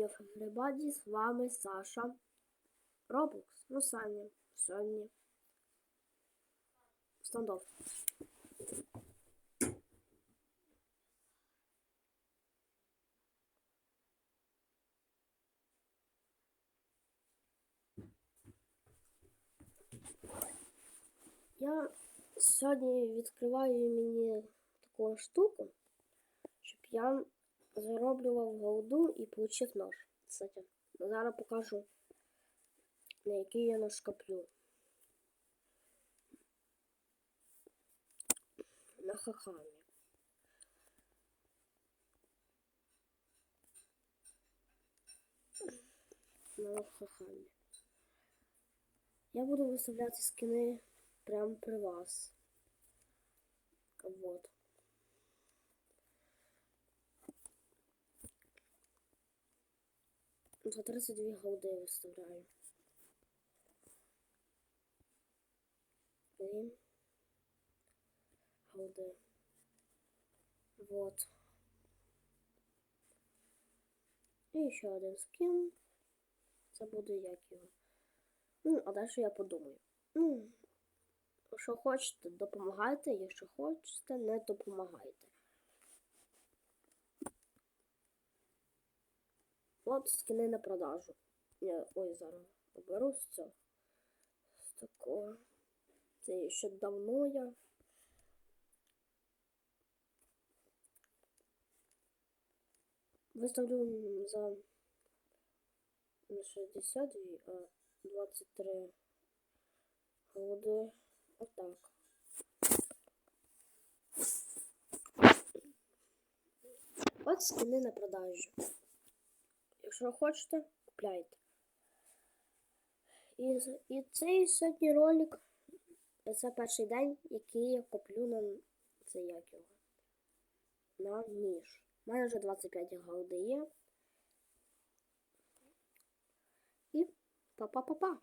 Everybody, з вами Саша. Roblox. Ну, Саня. Сьогодні. Стандофф. Я сьогодні відкриваю мені таку штуку, щоб я зароблював голду і получив нож. Кстати, зараз покажу, на який я нож коплю. На хахамі. На хахамі. Я буду виставляти скини прямо при вас. Вот. За 32 голди виставляю. Блин. Голди. Вот. І ще один скін. Це буде як його. Ну, а далі я подумаю. Ну, що хочете, допомагайте, якщо хочете, не допомагайте. От скини на продажу. Я, ой, зараз оберу з цього. З такого. Це ще давно я. Виставлю за не 60, а 23 годи. Отак. От скини на продажу. Якщо хочете, купляйте. І, і цей сьогодні ролик. Це перший день, який я куплю на це як його. На ніж. У мене вже 25 голди є. І па-па-па-па.